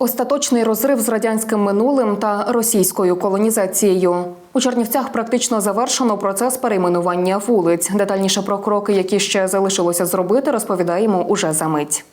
Остаточний розрив з радянським минулим та російською колонізацією. У Чернівцях практично завершено процес перейменування вулиць. Детальніше про кроки, які ще залишилося зробити, розповідаємо уже за мить.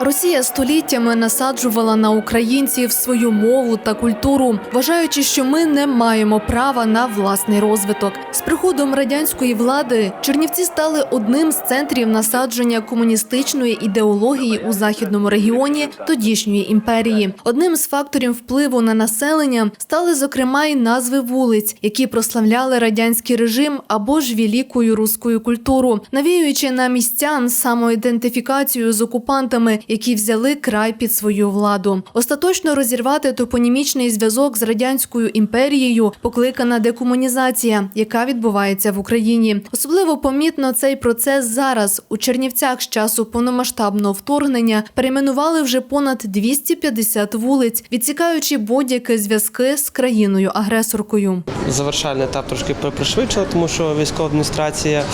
Росія століттями насаджувала на українців свою мову та культуру, вважаючи, що ми не маємо права на власний розвиток. З приходом радянської влади Чернівці стали одним з центрів насадження комуністичної ідеології у західному регіоні тодішньої імперії. Одним з факторів впливу на населення стали зокрема й назви вулиць, які прославляли радянський режим або ж великою руською культуру, навіюючи на містян самоідентифікацію з окупантами, які взяли край під свою владу. Остаточно розірвати топонімічний зв'язок з радянською імперією покликана декомунізація, яка відбувається в Україні. Особливо помітно цей процес зараз. У Чернівцях з часу повномасштабного вторгнення перейменували вже понад 250 вулиць, відсікаючи будь-які зв'язки з країною-агресоркою. Завершальний етап трошки при- пришвидшила, тому що військова адміністрація,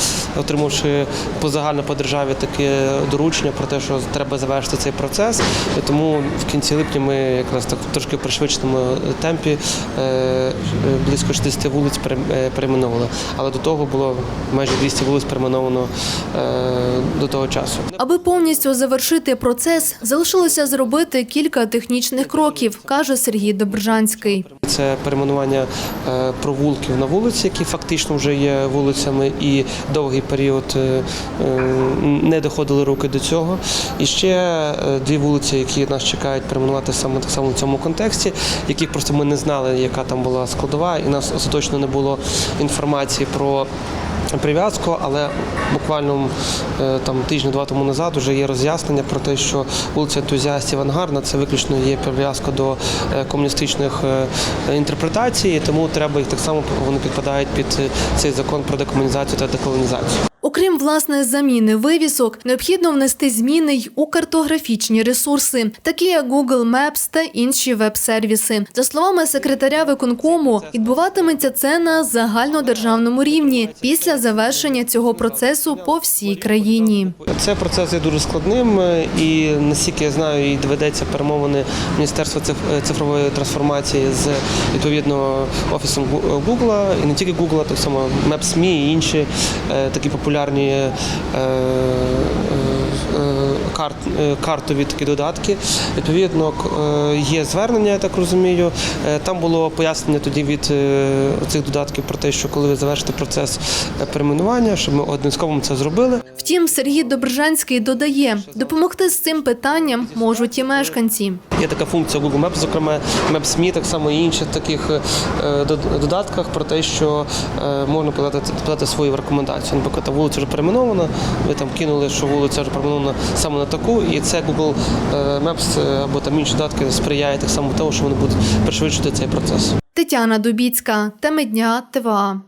отримавши по загально по державі таке доручення про те, що треба завершити цей процес. І тому в кінці липня ми якраз так трошки в пришвидшеному темпі е, е, близько 60 вулиць е, перейменовували. Але до того було майже 200 вулиць перейменовано до того часу. Аби повністю завершити процес, залишилося зробити кілька технічних кроків, каже Сергій Добржанський. Це перейменування провулків на вулиці, які фактично вже є вулицями, і довгий період не доходили руки до цього. І ще е, дві вулиці, які нас чекають перейменувати саме так само в цьому контексті, яких просто ми не знали, яка там була складова, і нас остаточно не було інформації про. Прив'язку, але буквально е, там тижня-два тому назад вже є роз'яснення про те, що вулиця ентузіастів Ангарна це виключно є прив'язка до е, комуністичних інтерпретацій, тому треба їх так само вони підпадають під цей закон про декомунізацію та деколонізацію. Окрім власне заміни вивісок, необхідно внести зміни й у картографічні ресурси, такі як Google Maps та інші веб-сервіси. За словами секретаря виконкому, відбуватиметься це на загальнодержавному рівні після завершення цього процесу по всій країні. Це процес є дуже складним, е, і наскільки я знаю, і доведеться перемовини Міністерства е, цифрової трансформації з відповідно офісом Гугла, і не тільки Гугла, так само Maps.me і інші е, такі популярні е, е, е, карт, е, картові такі додатки. Відповідно, е, є звернення, я так розумію. Е, Там було пояснення тоді від е, цих додатків про те, що коли ви завершите процес е, перейменування, щоб ми обов'язково це зробили. Втім, Сергій Добржанський додає, допомогти з цим питанням можуть і мешканці. Є така функція Google Maps, зокрема Maps.me, так само і інших таких е, додатках про те, що е, можна подати, подати свою рекомендацію. Наприклад, вулиця вже перейменована, ви там кинули, що вулиця вже перейменована саме на таку, і це Google е, Maps е, або там інші додатки сприяє так само тому, що вони будуть пришвидшити цей процес. Тетяна Дубіцька, теми дня ТВА.